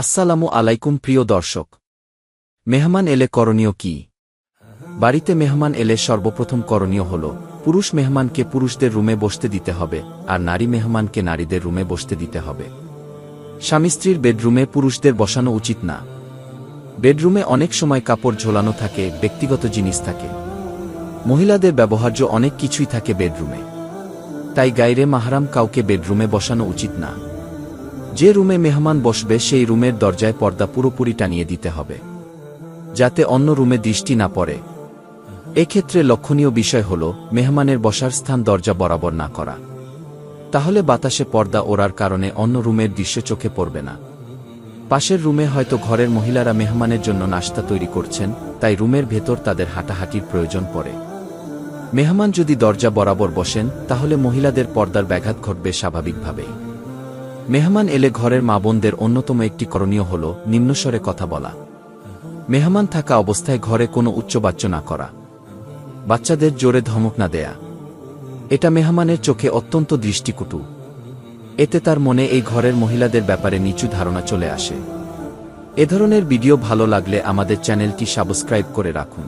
আসসালামু আলাইকুম প্রিয় দর্শক। মেহমান এলে করণীয় কি? বাড়িতে মেহমান এলে সর্বপ্রথম করণীয় হল, পুরুষ মেহমানকে পুরুষদের রুমে বসতে দিতে হবে, আর নারী মেহমানকে নারীদের রুমে বসতে দিতে হবে। স্বামী স্ত্রীর বেডরুমে পুরুষদের বসানো উচিত না। বেডরুমে অনেক সময় কাপড় ঝোলানো থাকে, ব্যক্তিগত জিনিস থাকে। মহিলাদের ব্যবহার্য অনেক কিছুই থাকে বেডরুমে। তাই গাইরে মাহারাম কাউকে বেডরুমে বসানো উচিত না। যে রুমে মেহমান বসবে সেই রুমের দরজায় পর্দা পুরোপুরি টানিয়ে দিতে হবে, যাতে অন্য রুমে দৃষ্টি না পড়ে। এক্ষেত্রে লক্ষণীয় বিষয় হল, মেহমানের বসার স্থান দরজা বরাবর না করা। তাহলে বাতাসে পর্দা ওড়ার কারণে অন্য রুমের দৃশ্য চোখে পড়বে না। পাশের রুমে হয়তো ঘরের মহিলারা মেহমানের জন্য নাস্তা তৈরি করছেন, তাই রুমের ভেতর তাদের হাঁটাহাঁটির প্রয়োজন পড়ে। মেহমান যদি দরজা বরাবর বসেন, তাহলে মহিলাদের পর্দার ব্যাঘাত ঘটবে স্বাভাবিকভাবেই। মেহমান এলে ঘরের মা বোনদের অন্যতম একটি করণীয় হল নিম্নস্বরে কথা বলা। মেহমান থাকা অবস্থায় ঘরে কোনো উচ্চবাচ্য না করা। বাচ্চাদের জোরে ধমক না দেয়া। এটা মেহমানের চোখে অত্যন্ত দৃষ্টিকুটু। এতে তার মনে এই ঘরের মহিলাদের ব্যাপারে নিচু ধারণা চলে আসে। এ ধরনের ভিডিও ভালো লাগলে আমাদের চ্যানেলটি সাবস্ক্রাইব করে রাখুন।